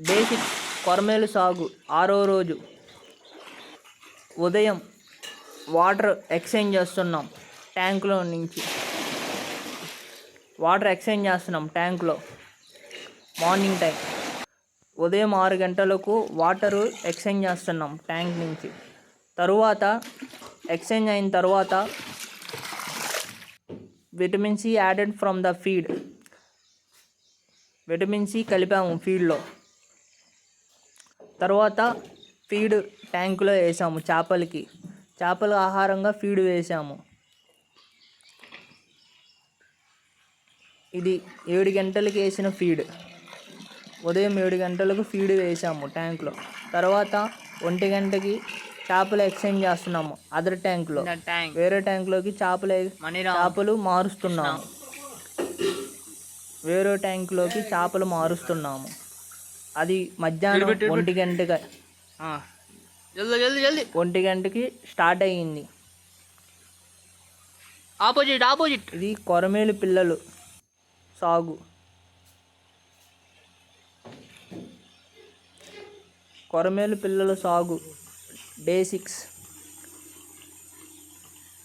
Basic కొరమేలు సాగు ఆరో రోజు. ఉదయం వాటర్ ఎక్స్చేంజ్ చేస్తున్నాం ట్యాంకులో నుంచి. వాటర్ ఎక్స్చేంజ్ చేస్తున్నాం ట్యాంకులో. Morning time. ఉదయం ఆరు గంటలకు వాటరు ఎక్స్చేంజ్ చేస్తున్నాం ట్యాంక్ నుంచి. తరువాత ఎక్స్చేంజ్ అయిన తర్వాత vitamin C added from the feed. Vitamin C కలిపాము ఫీడ్లో. తర్వాత ఫీడ్ ట్యాంకులో వేసాము చేపలకి. చేపల ఆహారంగా ఫీడ్ వేసాము. ఇది ఏడు గంటలకి వేసిన ఫీడ్. ఉదయం ఏడు గంటలకు ఫీడ్ వేసాము ట్యాంక్లో. తర్వాత ఒంటి గంటకి చేపలు ఎక్స్చేంజ్ చేస్తున్నాము అదర్ ట్యాంక్లో. ట్యాంక్. వేరే ట్యాంక్లోకి చేపలు చేపలు మారుస్తున్నాము. వేరే ట్యాంక్లోకి చేపలు మారుస్తున్నాము. అది మధ్యాహ్నం ఒంటి గంటకి. జల్దీ జల్దీ జల్దీ. ఒంటి గంటకి స్టార్ట్ అయ్యింది. ఆపోజిట్ ఆపోజిట్ ఇది కొరమేలు పిల్లలు సాగు. కొరమేలు పిల్లల సాగు. డే సిక్స్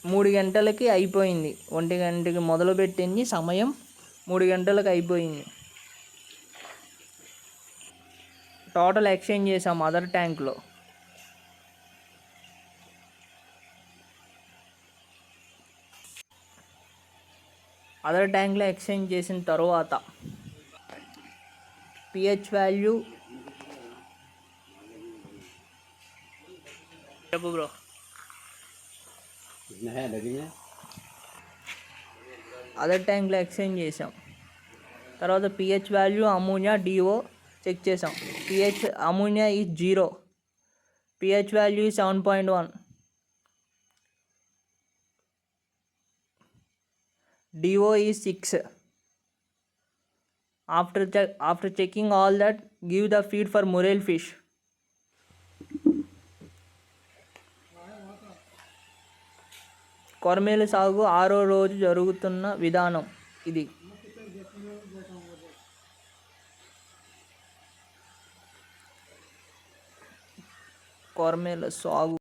మూడు గంటలకి అయిపోయింది. ఒంటి గంటకి మొదలుపెట్టింది సమయం మూడు గంటలకు అయిపోయింది. టోటల్ ఎక్స్చేంజ్ చేసాం అదర్ ట్యాంక్లో. అదర్ ట్యాంక్లో ఎక్స్చేంజ్ చేసిన తర్వాత పిహెచ్ వాల్యూ చెప్పు బ్రో. అదర్ ట్యాంక్లో ఎక్స్చేంజ్ చేసాం. తర్వాత pH value ammonia DO check చేసాం pH ammonia is zero pH value seven point one DO is six after check after checking all that give the feed for murrel fish కొరమేలు సాగు ఆరో రోజు జరుగుతున్న విధానం ఇది. కొరమేల సాగు